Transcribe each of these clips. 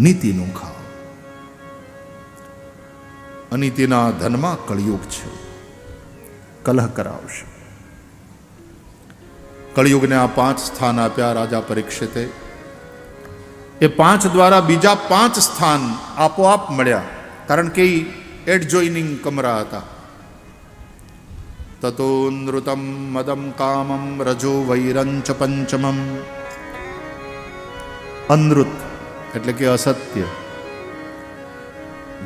નીતિનું ખાઓ અનીતિના ધનમાં કળિયુગ છે. કલહ કરાવશે. કળિયુગને આ પાંચ સ્થાન આપ્યા રાજા પરીક્ષિતે. એ પાંચ દ્વારા બીજા પાંચ સ્થાન આપોઆપ મળ્યા. કારણ કે એડજોઇનિંગ કમરા હતા. તતો નૃતમ મદમ કામમ રજો વૈરંચ પંચમમ. અનૃત એટલે કે અસત્ય.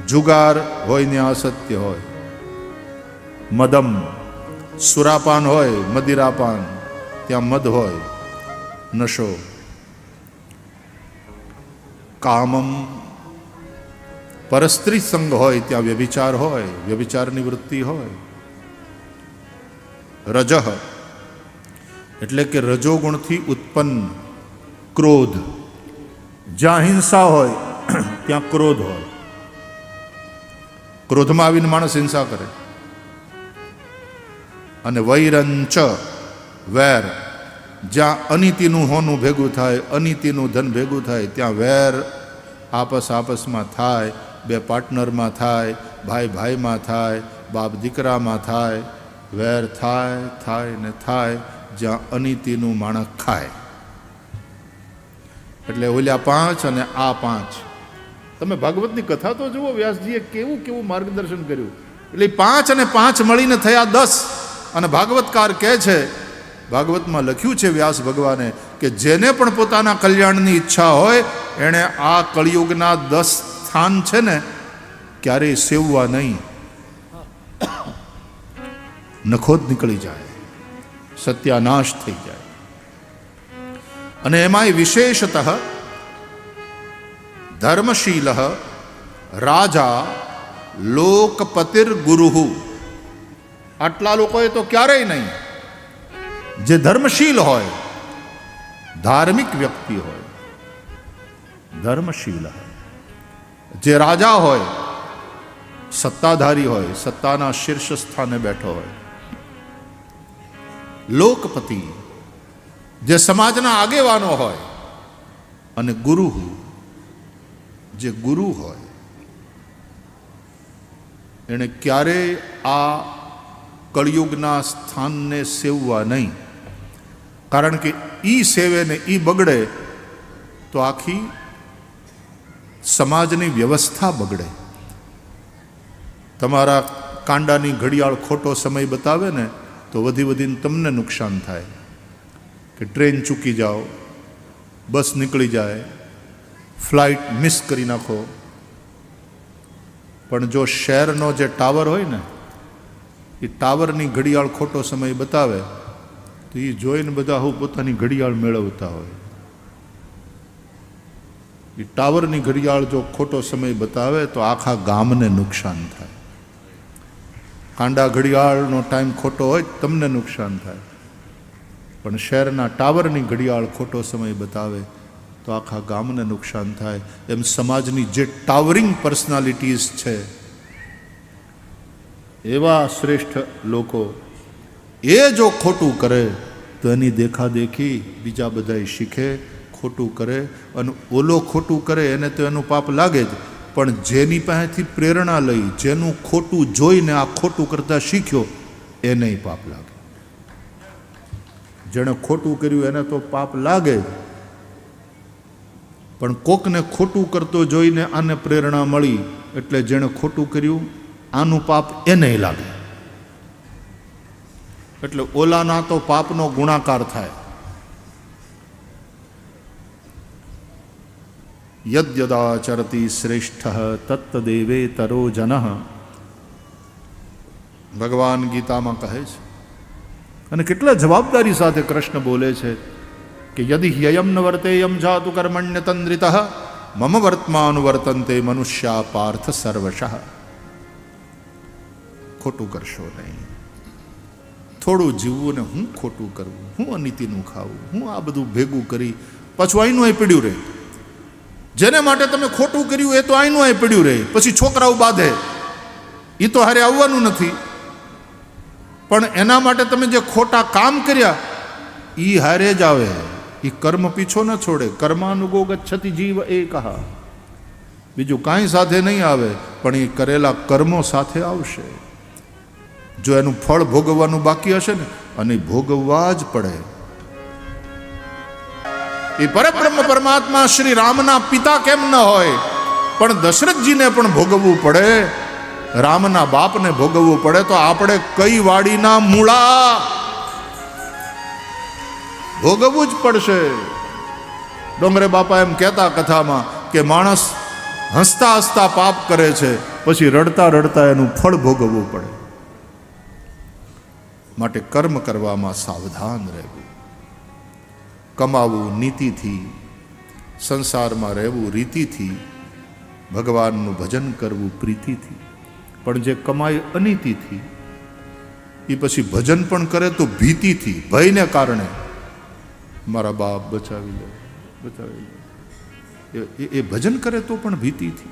જુગાર હોય ને અસત્ય હોય. મદમ. સુરાપાન હોય, મદિરાપાન. ત્યાં મદ હોય, નશો. કામમ. પરસ્ત્રી સંગ હોય, ત્યાં વ્યભિચાર હોય, વ્યભિચારની વૃત્તિ હોય. રજહ. એટલે કે રજોગુણથી ઉત્પન્ન, ક્રોધ. જ્યાં હિંસા હોય, ત્યાં ક્રોધ હોય. ક્રોધમાં આવીને માણસ હિંસા કરે. અને વૈરંચ, વેર, જ્યાં અનીતિનું હોનું ભેગું થાય, અનીતિનું ધન ભેગું થાય, ત્યાં વેર આપસ આપસમાં થાય, બે પાર્ટનરમાં થાય, ભાઈ ભાઈમાં થાય, બાપ દીકરામાં થાય, વેર થાય થાય ને થાય, જ્યાં અનીતિનું માણસ ખાય. એટલે ઓલ્યા પાંચ અને આ પાંચ. તમે ભાગવતની કથા તો જુઓ, વ્યાસજીએ કેવું કેવું માર્ગદર્શન કર્યું. એટલે પાંચ અને પાંચ મળીને થયા દસ. અને ભાગવતકાર કહે છે, ભાગવતમાં લખ્યું છે વ્યાસ ભગવાને કે જેને પણ પોતાના કલ્યાણની ઈચ્છા હોય, એણે આ કળિયુગના દસ સ્થાન છે ને, ક્યારેય સેવવા નહીં. નખોદ નીકળી જાય. સત્યાનાશ થઈ જાય. અને એમાંય વિશેષતઃ ધર્મશીલ રાજા લોકપતિર ગુરુ આટલા લોકોએ તો ક્યારેય નહીં. જે ધર્મશીલ હોય, ધાર્મિક વ્યક્તિ હોય, ધર્મશીલ જે રાજા હોય, સત્તાધારી હોય, સત્તાના શીર્ષ સ્થાને બેઠો હોય. લોકપતિ જે સમાજના આગેવાનો હોય અને ગુરુ જે ગુરુ હોય, એણે ક્યારેય આ કળિયુગના સ્થાનને સેવવા નહીં. કારણ કે ઈ સેવે ને ઈ બગડે તો આખી સમાજની વ્યવસ્થા બગડે. તમારા કાંડાની ઘડિયાળ ખોટો સમય બતાવે ને તો વધી વધીને તમને નુકસાન થાય. કે ટ્રેન ચૂકી જાઓ, બસ નીકળી જાય, ફ્લાઇટ મિસ કરી નાખો. પણ જો શહેરનો જે ટાવર હોય ને, એ ટાવરની ઘડિયાળ ખોટો સમય બતાવે, તો એ જોઈને બધા હું પોતાની ઘડિયાળ મેળવતા હોય. એ ટાવરની ઘડિયાળ જો ખોટો સમય બતાવે, તો આખા ગામને નુકસાન થાય. કાંડા ઘડિયાળનો ટાઈમ ખોટો હોય તમને નુકસાન થાય. પણ શહેરના ટાવરની ઘડિયાળ ખોટો સમય બતાવે તો આખા ગામને નુકસાન થાય. એમ સમાજની જે ટાવરિંગ પર્સનાલિટીઝ છે, એવા શ્રેષ્ઠ લોકો એ જો ખોટું કરે તો એની દેખાદેખી બીજા બધાય શીખે, ખોટું કરે અને ઓલો ખોટું કરે એને તો એનું પાપ લાગે જ. પણ જેની પાસેથી પ્રેરણા લઈ, જેનું ખોટું જોઈને આ ખોટું કરતાં શીખ્યો, એને પાપ લાગે. જેણે ખોટું કર્યું એને તો પાપ લાગે. પણ કોકને ખોટું કરતો જોઈને આને પ્રેરણા મળી, એટલે જેણે ખોટું કર્યું, આનું પાપ એને લાગે. એટલે ઓલાના તો પાપનો ગુણાકાર થાય. યદ્યદાચરતી શ્રેષ્ઠ તત્તદેવે તરો જન. ભગવાન ગીતામાં કહે છે અને કેટલા જવાબદારી સાથે કૃષ્ણ બોલે છે કે યદિ હ્યયમ ન વર્તે યમ જાતુ કર્મણ્ય તંદ્રિત મમ વર્તમાન વર્તન્તે મનુષ્યા પાર્થ સર્વશઃ ખોટું કરશો નહીં થોડું જીવવું ને હું ખોટું કરવું હું અનીતિનું ખાવું હું આ બધું ભેગું કરી પાછું અહીંનું આઈ પડ્યું રહે જેને માટે તમે ખોટું કર્યું એ તો અહીંનું આઈ પડ્યું રહે પછી છોકરાઓ બાંધે એ તો હારે આવવાનું નથી પણ એના માટે તમે જે ખોટા કામ કર્યા એ હારે જ આવે. એ કર્મ પીછો ન છોડે. કર્માનુગો ગચ્છતી જીવ એ કહા બીજું કાંઈ સાથે નહીં આવે, પણ એ કરેલા કર્મો સાથે આવશે. જો એનું ફળ ભોગવવાનું બાકી હશે ને, અને ભોગવવા જ પડે. એ પરબ્રહ્મ પરમાત્મા શ્રી રામના પિતા કેમ ન હોય? પણ દશરથજીને પણ ભોગવવું પડે. રામના બાપને ભોગવવું પડે તો આપણે કઈ વાડીના મૂળા? ભોગવવું જ પડશે. ડોંગરે બાપા એમ કહેતા કથામાં કે માણસ હસતા હસતા પાપ કરે છે, પછી રડતા રડતા એનું ફળ ભોગવવું પડે. માટે કર્મ કરવામાં સાવધાન રહેવું. કમાવું નીતિથી, સંસારમાં રહેવું રીતિથી, ભગવાનનું ભજન કરવું પ્રીતિથી. પણ જે કમાય અનીતિથી એ પછી ભજન પણ કરે તો ભીતિથી, ભયને કારણે મારા બાપ બચાવી લે બચાવી લે. એ- ભજન કરે તો પણ ભીતિથી.